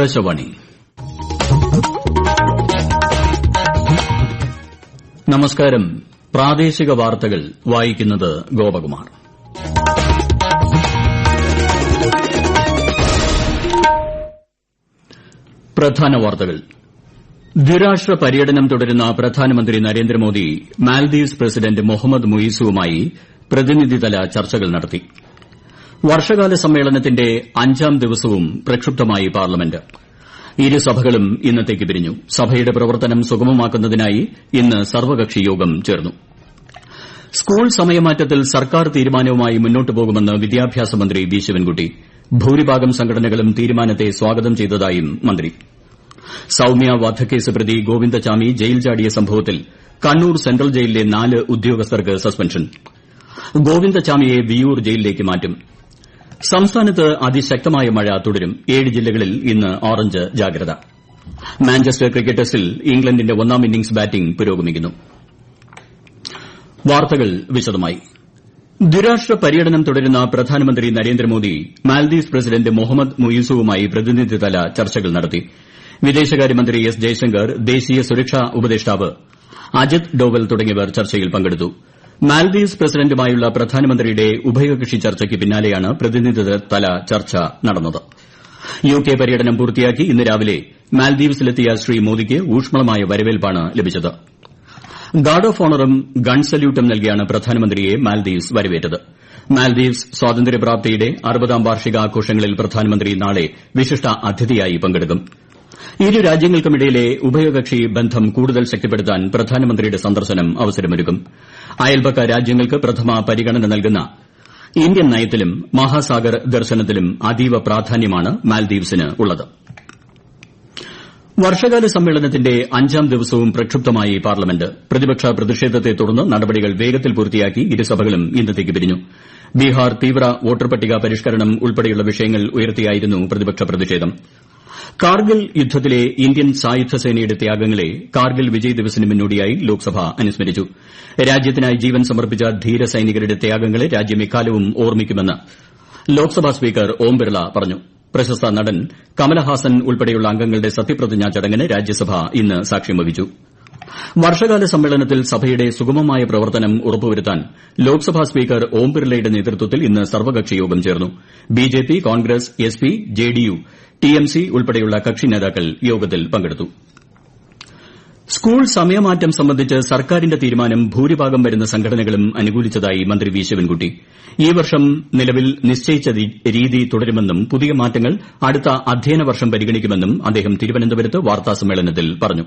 ആകാശവാണി നമസ്കാരം. പ്രാദേശിക വാർത്തകൾ വായിക്കുന്നത് ഗോപകുമാർ. പ്രധാന വാർത്തകൾ. ദ്വിരാഷ്ട്ര പര്യടനം തുടരുന്ന പ്രധാനമന്ത്രി നരേന്ദ്രമോദി മാൽദീവ്സ് പ്രസിഡന്റ് മുഹമ്മദ് മുയിസുവുമായി പ്രതിനിധിതല ചർച്ചകൾ നടത്തി. വർഷകാല സമ്മേളനത്തിന്റെ അഞ്ചാം ദിവസവും പ്രക്ഷുബ്ധമായി പാർലമെന്റ്. ഇരു സഭകളും ഇന്നത്തേക്ക് പിരിഞ്ഞു. സഭയുടെ പ്രവർത്തനം സുഗമമാക്കുന്നതിനായി ഇന്ന് സർവകക്ഷി യോഗം ചേർന്നു. സ്കൂൾ സമയമാറ്റത്തിൽ സർക്കാർ തീരുമാനവുമായി മുന്നോട്ടു പോകുമെന്ന് വിദ്യാഭ്യാസ മന്ത്രി വി. ശിവൻകുട്ടി. ഭൂരിഭാഗം സംഘടനകളും തീരുമാനത്തെ സ്വാഗതം ചെയ്തതായും മന്ത്രി. സൌമ്യ വധക്കേസ് പ്രതി ഗോവിന്ദചാമി ജയിൽ ചാടിയ സംഭവത്തിൽ കണ്ണൂർ സെൻട്രൽ ജയിലിലെ നാല് ഉദ്യോഗസ്ഥർക്ക് സസ്പെൻഷൻ. ഗോവിന്ദചാമിയെ വിയ്യൂർ ജയിലിലേക്ക് മാറ്റും. സംസ്ഥാനത്ത് അതിശക്തമായ മഴ തുടരും. ഏഴ് ജില്ലകളിൽ ഇന്ന് ഓറഞ്ച് ജാഗ്രത. മാഞ്ചസ്റ്റർ ക്രിക്കറ്റ് ടെസ്റ്റിൽ ഇംഗ്ലണ്ടിന്റെ ഒന്നാം ഇന്നിംഗ്സ് ബാറ്റിംഗ് പുരോഗമിക്കുന്നു. വിശദമായി. ദ്വിരാഷ്ട്ര പര്യടനം തുടരുന്ന പ്രധാനമന്ത്രി നരേന്ദ്രമോദി മാൽദീവ്സ് പ്രസിഡന്റ് മുഹമ്മദ് മുയൂസുവുമായി പ്രതിനിധിതല ചർച്ചകൾ നടത്തി. വിദേശകാര്യമന്ത്രി എസ് ജയശങ്കർ ദേശീയ സുരക്ഷാ ഉപദേഷ്ടാവ് അജിത് ഡോവൽ തുടങ്ങിയവർ ചർച്ചയിൽ പങ്കെടുത്തു. മാൽദീവ്സ് പ്രസിഡന്റുമായുള്ള പ്രധാനമന്ത്രിയുടെ ഉഭയകക്ഷി ചർച്ചയ്ക്ക് പിന്നാലെയാണ് പ്രതിനിധിതല ചർച്ച നടന്നത്. യു കെ പര്യടനം പൂർത്തിയാക്കി ഇന്ന് രാവിലെ മാൽദീവ്സിലെത്തിയ ശ്രീ മോദിക്ക് ഊഷ്മളമായ വരവേൽപ്പാണ് ലഭിച്ചത്. ഗാർഡ് ഓഫ് ഓണറും ഗൺ സല്യൂട്ടും നൽകിയാണ് പ്രധാനമന്ത്രിയെ മാൽദീവ്സ് വരവേറ്റത്. മാൽദീവ്സ് സ്വാതന്ത്ര്യപ്രാപ്തിയുടെ അറുപതാം വാർഷികാഘോഷങ്ങളിൽ പ്രധാനമന്ത്രി നാളെ വിശിഷ്ട അതിഥിയായി പങ്കെടുക്കും. ഇരു രാജ്യങ്ങൾക്കുമിടയിലെ ഉഭയകക്ഷി ബന്ധം കൂടുതൽ ശക്തിപ്പെടുത്താൻ പ്രധാനമന്ത്രിയുടെ സന്ദർശനം അവസരമൊരുക്കും. അയൽപക്ക രാജ്യങ്ങൾക്ക് പ്രഥമ പരിഗണന നൽകുന്ന ഇന്ത്യൻ നയത്തിലും മഹാസാഗർ ദർശനത്തിലും അതീവ പ്രാധാന്യമാണ് മാൽദീവ്സിനുള്ളത് വർഷകാല സമ്മേളനത്തിന്റെ അഞ്ചാം ദിവസവും പ്രക്ഷുബ്ധമായി പാർലമെന്റ്. പ്രതിപക്ഷ പ്രതിഷേധത്തെ തുടർന്ന് നടപടികൾ വേഗത്തിൽ പൂർത്തിയാക്കി ഇരുസഭകളും ഇന്നത്തേക്ക് പിരിഞ്ഞു. ബീഹാർ തീവ്ര വോട്ടർപട്ടിക പരിഷ്കരണം ഉൾപ്പെടെയുള്ള വിഷയങ്ങൾ ഉയർത്തിയായിരുന്നു പ്രതിപക്ഷ പ്രതിഷേധം. കാർഗിൽ യുദ്ധത്തിലെ ഇന്ത്യൻ സായുധ സേനയുടെ ത്യാഗങ്ങളെ കാർഗിൽ വിജയ് ദിവസിന് മുന്നോടിയായി ലോക്സഭ അനുസ്മരിച്ചു. രാജ്യത്തിനായി ജീവൻ സമർപ്പിച്ച ധീര സൈനികരുടെ ത്യാഗങ്ങളെ രാജ്യം എക്കാലവും ഓർമ്മിക്കുമെന്ന് ലോക്സഭാ സ്പീക്കർ ഓം ബിർള പറഞ്ഞു. പ്രശസ്ത നടൻ കമലഹാസൻ ഉൾപ്പെടെയുള്ള അംഗങ്ങളുടെ സത്യപ്രതിജ്ഞാ ചടങ്ങിന് രാജ്യസഭ ഇന്ന് സാക്ഷ്യം വഹിച്ചു. വർഷകാല സമ്മേളനത്തിൽ സഭയുടെ സുഗമമായ പ്രവർത്തനം ഉറപ്പുവരുത്താൻ ലോക്സഭാ സ്പീക്കർ ഓം ബിർളയുടെ നേതൃത്വത്തിൽ ഇന്ന് സർവകക്ഷി യോഗം ചേർന്നു. BJP Congress SP JDU TMC ഉൾപ്പെടെയുള്ള കക്ഷി നേതാക്കൾ യോഗത്തിൽ പങ്കെടുത്തു. സ്കൂൾ സമയമാറ്റം സംബന്ധിച്ച് സർക്കാരിന്റെ തീരുമാനം ഭൂരിഭാഗം വരുന്ന സംഘടനകളും അനുകൂലിച്ചതായി മന്ത്രി വി ശിവൻകുട്ടി. ഈ വർഷം നിലവിൽ നിശ്ചയിച്ച രീതി തുടരുമെന്നും പുതിയ മാറ്റങ്ങൾ അടുത്ത അധ്യയന വർഷം പരിഗണിക്കുമെന്നും അദ്ദേഹം തിരുവനന്തപുരത്ത് വാർത്താസമ്മേളനത്തിൽ പറഞ്ഞു.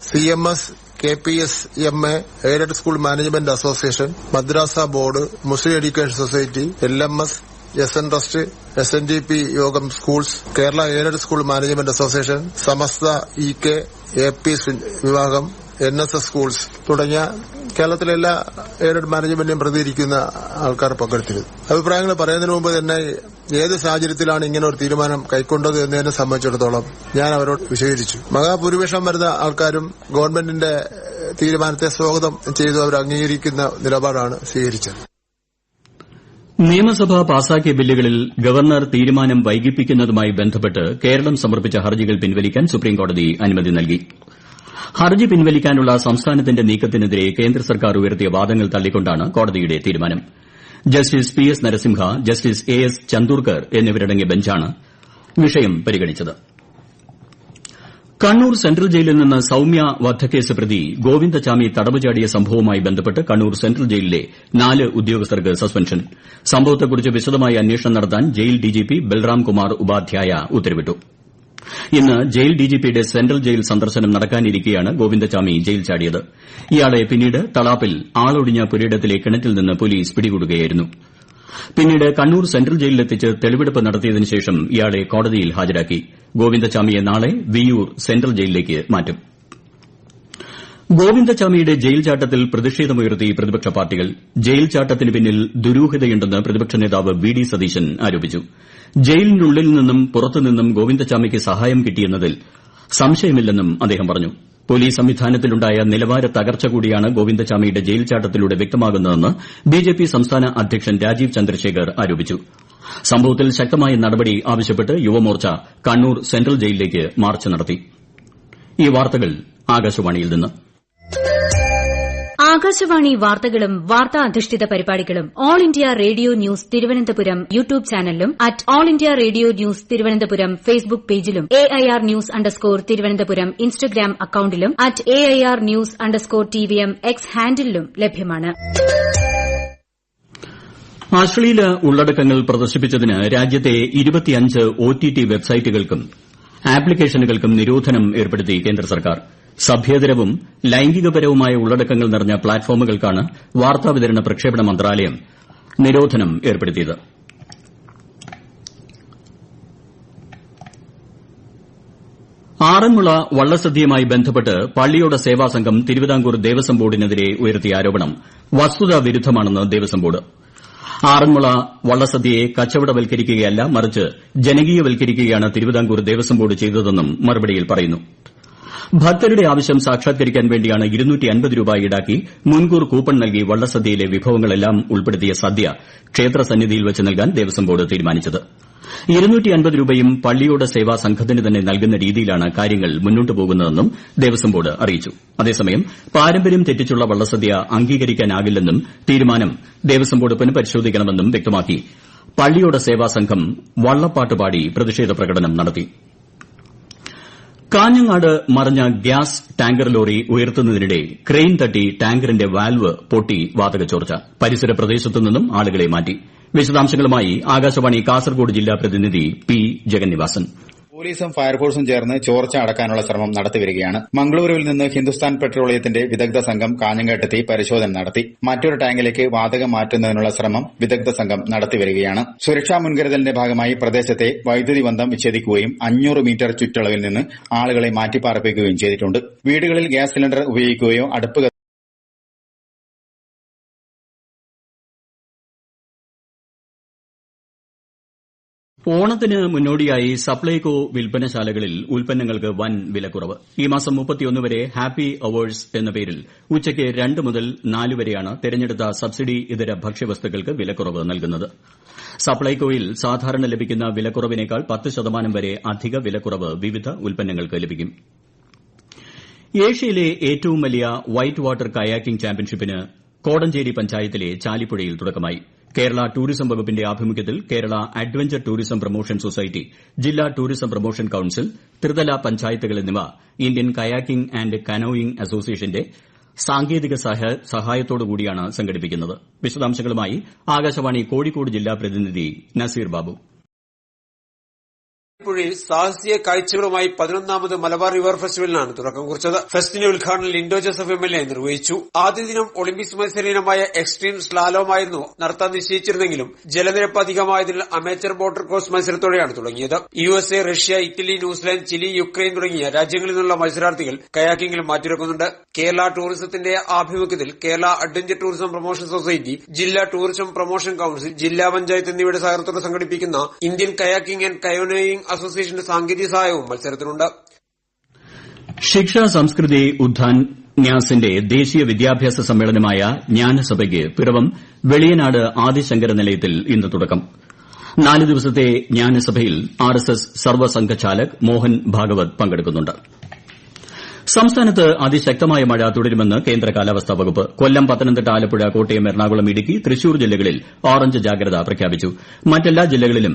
C M S K P S M A aided school management association മദ്രാസ board Muslim education society L M S S N trust S N D P Yogam schools Kerala aided school management association Samastha E K A P വിഭാഗം N S S schools തുടങ്ങിയ കേരളത്തിലെ എല്ലാ aided മാനേജ്മെന്റിനെയും പ്രതികരിക്കുന്ന ആൾക്കാർ പങ്കെടുത്തിരുന്നു. അഭിപ്രായങ്ങൾ പറയുന്നതിന് മുമ്പ് തന്നെ ഏത് സാഹചര്യത്തിലാണ് ഇങ്ങനെ ഒരു തീരുമാനം കൈക്കൊണ്ടത് എന്നതിനെ സംബന്ധിച്ചിടത്തോളം ഞാൻ അവരോട് വിശദീകരിച്ചു. മഹാഭൂരിപക്ഷം വരുന്ന ആൾക്കാരും ഗവൺമെന്റിന്റെ തീരുമാനത്തെ സ്വാഗതം ചെയ്തു അവർ അംഗീകരിക്കുന്ന നിലപാടാണ് സ്വീകരിച്ചത്. നിയമസഭ പാസാക്കിയ ബില്ലുകളിൽ ഗവർണർ തീരുമാനം വൈകിപ്പിക്കുന്നതുമായി ബന്ധപ്പെട്ട് കേരളം സമർപ്പിച്ച ഹർജികൾ പിൻവലിക്കാൻ സുപ്രീംകോടതി അനുമതി നൽകി. ഹർജി പിൻവലിക്കാനുള്ള സംസ്ഥാനത്തിന്റെ നീക്കത്തിനെതിരെ കേന്ദ്ര സർക്കാർ ഉയർത്തിയ വാദങ്ങൾ തള്ളിക്കൊണ്ടാണ് കോടതിയുടെ തീരുമാനം. Justice P S Narasimha justice A S Chandurkar എന്നിവരടങ്ങിയ ബഞ്ചാണ് വിഷയം പരിഗണിച്ചത്. കണ്ണൂർ സെൻട്രൽ ജയിലിൽ നിന്ന് സൌമ്യ വധക്കേസ് പ്രതി ഗോവിന്ദചാമി തടവ് ചാടിയ സംഭവവുമായി ബന്ധപ്പെട്ട് കണ്ണൂർ സെൻട്രൽ ജയിലിലെ നാല് ഉദ്യോഗസ്ഥർക്ക് സസ്പെൻഷൻ. സംഭവത്തെക്കുറിച്ച് വിശദമായ അന്വേഷണം നടത്താൻ ജയിൽ ഡിജിപി ബൽറാം കുമാർ ഉപാധ്യായ ഉത്തരവിട്ടു. ഇന്ന് ജയിൽ ഡിജിപിയുടെ സെൻട്രൽ ജയിൽ സന്ദർശനം നടക്കാനിരിക്കെയാണ് ഗോവിന്ദചാമി ജയിൽ ചാടിയത്. ഇയാളെ പിന്നീട് തളാപ്പിൽ ആളൊടിഞ്ഞ പുരയിടത്തിലെ കിണറ്റിൽ നിന്ന് പോലീസ് പിടികൂടുകയായിരുന്നു. പിന്നീട് കണ്ണൂർ സെൻട്രൽ ജയിലിലെത്തിച്ച് തെളിവെടുപ്പ് നടത്തിയതിന് ശേഷം ഇയാളെ കോടതിയിൽ ഹാജരാക്കി. ഗോവിന്ദചാമിയെ നാളെ വിയ്യൂർ സെൻട്രൽ ജയിലിലേക്ക് മാറ്റും. ഗോവിന്ദചാമിയുടെ ജയിൽ ചാട്ടത്തിൽ പ്രതിഷേധമുയർത്തി പ്രതിപക്ഷ പാർട്ടികൾ. ജയിൽ ചാട്ടത്തിന് പിന്നിൽ ദുരൂഹതയുണ്ടെന്ന് പ്രതിപക്ഷ നേതാവ് വി ഡി സതീശൻ ആരോപിച്ചു. ജയിലിനുള്ളിൽ നിന്നും പുറത്തുനിന്നും ഗോവിന്ദചാമിക്ക് സഹായം കിട്ടിയെന്നതിൽ സംശയമില്ലെന്നും അദ്ദേഹം പറഞ്ഞു. പോലീസ് സംവിധാനത്തിലുണ്ടായ നിലവാര തകർച്ച കൂടിയാണ് ഗോവിന്ദചാമിയുടെ ജയിൽ ചാട്ടത്തിലൂടെ വ്യക്തമാകുന്നതെന്ന് ബിജെപി സംസ്ഥാന അധ്യക്ഷൻ രാജീവ് ചന്ദ്രശേഖർ ആരോപിച്ചു. സംഭവത്തിൽ ശക്തമായ നടപടി ആവശ്യപ്പെട്ട് യുവമോർച്ച കണ്ണൂർ സെൻട്രൽ ജയിലിലേക്ക് മാർച്ച് നടത്തി. ആകാശവാണി വാർത്തകളും വാർത്താ അധിഷ്ഠിത പരിപാടികളും all India radio news Thiruvananthapuram YouTube ചാനലിലും at all India radio news Thiruvananthapuram Facebook പേജിലും A I R news underscore Thiruvananthapuram Instagram അക്കൌണ്ടിലും at A I R news underscore T V M X ഹാൻഡിലും ലഭ്യമാണ്. അശ്ലീല ഉള്ളടക്കങ്ങൾ പ്രദർശിപ്പിച്ചതിന് രാജ്യത്തെ ഇരുപത്തിയഞ്ച് ഒ ടി ടി വെബ്സൈറ്റുകൾക്കും ആപ്ലിക്കേഷനുകൾക്കും നിരോധനം ഏർപ്പെടുത്തി കേന്ദ്ര സർക്കാർ. സഭ്യേതരവും ലൈംഗികപരവുമായ ഉള്ളടക്കങ്ങൾ നിറഞ്ഞ പ്ലാറ്റ്ഫോമുകൾക്കാണ് വാർത്താവിതരണ പ്രക്ഷേപണ മന്ത്രാലയം നിരോധനം ഏർപ്പെടുത്തിയത്. ആറന്മുള വള്ളസദ്യയുമായി ബന്ധപ്പെട്ട് പള്ളിയോട സേവാസംഘം തിരുവിതാംകൂർ ദേവസ്വം ബോർഡിനെതിരെ ഉയർത്തിയ ആരോപണം വസ്തുതാ വിരുദ്ധമാണെന്ന് ദേവസ്വം ബോർഡ്. ആറന്മുള വള്ളസദ്യയെ കച്ചവടവൽക്കരിക്കുകയല്ല മറിച്ച് ജനകീയവൽക്കരിക്കുകയാണ് തിരുവിതാംകൂർ ദേവസ്വം ബോർഡ് ചെയ്തതെന്നും മറുപടിയിൽ പറയുന്നു. ഭക്തരുടെ ആവശ്യം സാക്ഷാത്കരിക്കാൻ വേണ്ടിയാണ് രൂപ ഈടാക്കി മുൻകൂർ കൂപ്പൺ നൽകി വള്ളസദ്യയിലെ വിഭവങ്ങളെല്ലാം ഉൾപ്പെടുത്തിയ സദ്യ ക്ഷേത്രസന്നിധിയിൽ വച്ച് നൽകാൻ ദേവസ്വം ബോർഡ് തീരുമാനിച്ചത്. രൂപയും പള്ളിയോട സേവാ സംഘത്തിന് തന്നെ നൽകുന്ന രീതിയിലാണ് കാര്യങ്ങൾ മുന്നോട്ട് പോകുന്നതെന്നും ദേവസ്വം ബോർഡ് അറിയിച്ചു. അതേസമയം പാരമ്പര്യം തെറ്റിച്ചുള്ള വള്ളസദ്യ അംഗീകരിക്കാനാകില്ലെന്നും തീരുമാനം ദേവസ്വം ബോർഡ് പുനഃപരിശോധിക്കണമെന്നും വ്യക്തമാക്കി പള്ളിയോട സേവാ സംഘം വള്ളപ്പാട്ട് പാടി പ്രതിഷേധ പ്രകടനം നടത്തി. കാഞ്ഞങ്ങാട് മറിഞ്ഞ ഗ്യാസ് ടാങ്കർ ലോറി ഉയർത്തുന്നതിനിടെ ക്രെയിൻ തട്ടി ടാങ്കറിന്റെ വാൽവ് പൊട്ടി വാതകച്ചോർച്ച പരിസര പ്രദേശത്തു നിന്നും ആളുകളെ മാറ്റി. വിശദാംശങ്ങളുമായി ആകാശവാണി കാസർകോട് ജില്ലാ പ്രതിനിധി പി ജഗന്നിവാസൻ. പോലീസും ഫയർഫോഴ്സും ചേർന്ന് ചോർച്ച അടക്കാനുള്ള ശ്രമം നടത്തിവരികയാണ് മംഗളൂരുവിൽ നിന്ന് ഹിന്ദുസ്ഥാൻ പെട്രോളിയത്തിന്റെ വിദഗ്ധ സംഘം കാഞ്ഞങ്ങാട്ടെത്തി പരിശോധന നടത്തി. മറ്റൊരു ടാങ്കിലേക്ക് വാതകം മാറ്റുന്നതിനുള്ള ശ്രമം വിദഗ്ധ സംഘം നടത്തിവരികയാണ് സുരക്ഷാ മുൻകരുതലിന്റെ ഭാഗമായി പ്രദേശത്തെ വൈദ്യുതി ബന്ധം വിച്ഛേദിക്കുകയും അഞ്ഞൂറ് മീറ്റർ ചുറ്റളവിൽ നിന്ന് ആളുകളെ മാറ്റിപ്പാർപ്പിക്കുകയും ചെയ്തിട്ടുണ്ട്. വീടുകളിൽ ഗ്യാസ് സിലിണ്ടർ ഉപയോഗിക്കുകയോ അടുപ്പ് ഓണത്തിന് മുന്നോടിയായി സപ്ലൈകോ വിൽപ്പനശാലകളിൽ ഉൽപ്പന്നങ്ങൾക്ക് വൻ വിലക്കുറവ്. ഈ മാസം വരെ ഹാപ്പി അവേഴ്സ് എന്ന പേരിൽ ഉച്ചയ്ക്ക് രണ്ട് മുതൽ നാല് വരെയാണ് തെരഞ്ഞെടുത്ത സബ്സിഡി ഇതര ഭക്ഷ്യവസ്തുക്കൾക്ക് വിലക്കുറവ് നൽകുന്നത്. സപ്ലൈകോയിൽ സാധാരണ ലഭിക്കുന്ന വിലക്കുറവിനേക്കാൾ പത്ത് ശതമാനം വരെ അധിക വിലക്കുറവ് വിവിധ ഉൽപ്പന്നങ്ങൾക്ക് ലഭിക്കും. ഏഷ്യയിലെ ഏറ്റവും വലിയ വൈറ്റ് വാട്ടർ കയാക്കിംഗ് ചാമ്പ്യൻഷിപ്പിന് കോടഞ്ചേരി പഞ്ചായത്തിലെ ചാലിപ്പുഴയിൽ തുടക്കമായി. കേരള ടൂറിസം വകുപ്പിന്റെ ആഭിമുഖ്യത്തിൽ Kerala adventure tourism promotion society ജില്ലാ ടൂറിസം പ്രൊമോഷൻ കൌൺസിൽ ത്രിതല പഞ്ചായത്തുകൾ എന്നിവ ഇന്ത്യൻ കയാക്കിംഗ് ആന്റ് കനോയിംഗ് അസോസിയേഷന്റെ സാങ്കേതിക സഹായത്തോടുകൂടിയാണ് സംഘടിപ്പിക്കുന്നത്. വിശദാംശങ്ങളുമായി ആകാശവാണി കോഴിക്കോട് ജില്ലാ പ്രതിനിധി നസീർ ബാബു. പുഴയിൽ സാഹസിക കാഴ്ചകളുമായി പതിനൊന്നാമത് മലബാർ റിവർ ഫെസ്റ്റിവലിനാണ് തുടക്കം കുറിച്ചത്. ഫെസ്റ്റിന്റെ ഉദ്ഘാടനം Linto Joseph M L A നിർവഹിച്ചു. ആദ്യ ദിനം ഒളിമ്പിക്സ് മത്സരീനമായ എക്സ്ട്രീം സ്ലാലോമായിരുന്നു നടത്താൻ നിശ്ചയിച്ചിരുന്നെങ്കിലും ജലനിരപ്പ് അധികമായതിനാൽ അമേച്ചർ ബോട്ടർ ക്രോസ് മത്സരത്തോടെയാണ് തുടങ്ങിയത്. U S A Russia Italy New Zealand Chile Ukraine തുടങ്ങിയ രാജ്യങ്ങളിൽ നിന്നുള്ള മത്സരാർത്ഥികൾ കയാക്കിംഗിൽ മാറ്റിവെക്കുന്നുണ്ട്. കേരള ടൂറിസത്തിന്റെ ആഭിമുഖ്യത്തിൽ Kerala adventure tourism promotion society ജില്ലാ ടൂറിസം പ്രൊമോഷൻ കൌൺസിൽ ജില്ലാ പഞ്ചായത്ത് എന്നിവയുടെ സഹകരണത്തോടെ സംഘടിപ്പിക്കുന്ന ഇന്ത്യൻ കയാക്കിംഗ് ആന്റ് കയോനോയിംഗ് അസോസിയേഷന്റെ സാങ്കേതിക സഹായവും മത്സരത്തിനുണ്ട്. ശിക്ഷാ സംസ്കൃതി ഉദ്ധാൻ ന്യാസിന്റെ ദേശീയ വിദ്യാഭ്യാസ സമ്മേളനമായ ജ്ഞാനസഭയ്ക്ക് പിറവം വെളിയനാട് ആദിശങ്കര നിലയത്തിൽ ഇന്ന് തുടക്കം. നാല് ദിവസത്തെ ജ്ഞാനസഭയിൽ ആർ എസ് എസ് സർവസംഘചാലക് മോഹൻ ഭാഗവത് പങ്കെടുക്കുന്നുണ്ട്. സംസ്ഥാനത്ത് അതിശക്തമായ മഴ തുടരുമെന്ന് കേന്ദ്ര കാലാവസ്ഥാ വകുപ്പ് കൊല്ലം പത്തനംതിട്ട ആലപ്പുഴ കോട്ടയം എറണാകുളം ഇടുക്കി തൃശൂർ ജില്ലകളിൽ ഓറഞ്ച് ജാഗ്രത പ്രഖ്യാപിച്ചു. മറ്റെല്ലാ ജില്ലകളിലും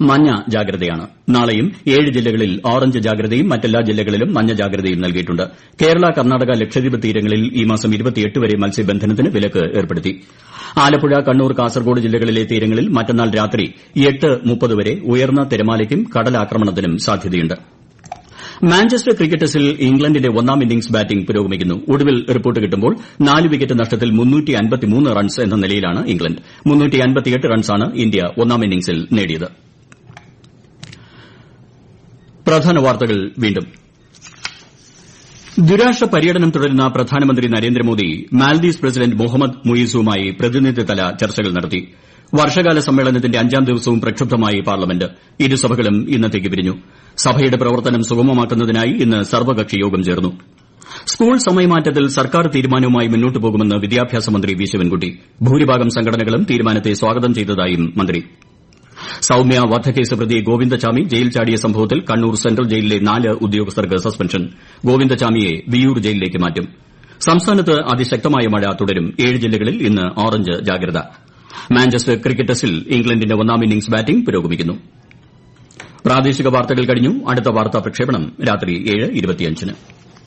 മഞ്ഞ ജാഗ്രതയാണ്. നാളെയും ഏഴ് ജില്ലകളിൽ ഓറഞ്ച് ജാഗ്രതയും മറ്റെല്ലാ ജില്ലകളിലും മഞ്ഞ ജാഗ്രതയും നൽകിയിട്ടുണ്ട്. കേരള കർണാടക ലക്ഷദ്വീപ് തീരങ്ങളിൽ ഈ മാസം വരെ മത്സ്യബന്ധനത്തിന് വിലക്ക് ഏർപ്പെടുത്തി. ആലപ്പുഴ കണ്ണൂർ കാസർഗോഡ് ജില്ലകളിലെ തീരങ്ങളിൽ മറ്റന്നാൾ രാത്രി വരെ ഉയർന്ന തിരമാലയ്ക്കും കടലാക്രമണത്തിനും സാധ്യതയുണ്ട്. മാഞ്ചസ്റ്റർ ക്രിക്കറ്റ് ടെസ്റ്റിൽ ഇംഗ്ലണ്ടിന്റെ ഒന്നാം ഇന്നിംഗ്സ് ബാറ്റിംഗ് പുരോഗമിക്കുന്നു. ഒടുവിൽ റിപ്പോർട്ട് കിട്ടുമ്പോൾ നാല് വിക്കറ്റ് നഷ്ടത്തിൽ റൺസ് എന്ന നിലയിലാണ് ഇംഗ്ലണ്ട്. റൺസാണ് ഇന്ത്യ ഒന്നാം ഇന്നിംഗ്സിൽ നേടിയത്. പ്രധാന വാർത്തകൾ വീണ്ടും. ദ്വിരാഷ്ട്ര പര്യടനം തുടരുന്ന പ്രധാനമന്ത്രി നരേന്ദ്രമോദി മാൽദീവ്സ് പ്രസിഡന്റ് മുഹമ്മദ് മുയിസുമായി പ്രതിനിധിതല ചർച്ചകൾ നടത്തി. വർഷകാല സമ്മേളനത്തിന്റെ അഞ്ചാം ദിവസവും പ്രക്ഷുബ്ധമായി പാർലമെന്റ്. ഇരുസഭകളും ഇന്നത്തേക്ക് പിരിഞ്ഞു. സഭയുടെ പ്രവർത്തനം സുഗമമാക്കുന്നതിനായി ഇന്ന് സർവകക്ഷി യോഗം ചേർന്നു. സ്കൂൾ സമയമാറ്റത്തിൽ സർക്കാർ തീരുമാനവുമായി മുന്നോട്ട് പോകുമെന്ന് വിദ്യാഭ്യാസ മന്ത്രി വി ശിവൻകുട്ടി. ഭൂരിഭാഗം സംഘടനകളും തീരുമാനത്തെ സ്വാഗതം ചെയ്തതായും മന്ത്രി. സൌമ്യ വധക്കേസ് പ്രതി ഗോവിന്ദചാമി ജയിൽ ചാടിയ സംഭവത്തിൽ കണ്ണൂർ സെൻട്രൽ ജയിലിലെ നാല് ഉദ്യോഗസ്ഥർക്ക് സസ്പെൻഷൻ. ഗോവിന്ദചാമിയെ വിയ്യൂർ ജയിലിലേക്ക് മാറ്റും. സംസ്ഥാനത്ത് അതിശക്തമായ മഴ തുടരും. ഏഴ് ജില്ലകളിൽ ഇന്ന് ഓറഞ്ച് ജാഗ്രത. മാഞ്ചസ്റ്റർ ക്രിക്കറ്റ് ടെസ്റ്റിൽ ഇംഗ്ലണ്ടിന്റെ ഒന്നാം ഇന്നിംഗ്സ് ബാറ്റിംഗ് പുരോഗമിക്കുന്നു. പ്രാദേശിക വാർത്തകൾ കഴിഞ്ഞു. അടുത്ത വാർത്താ പ്രക്ഷേപണം രാത്രി ഏഴ്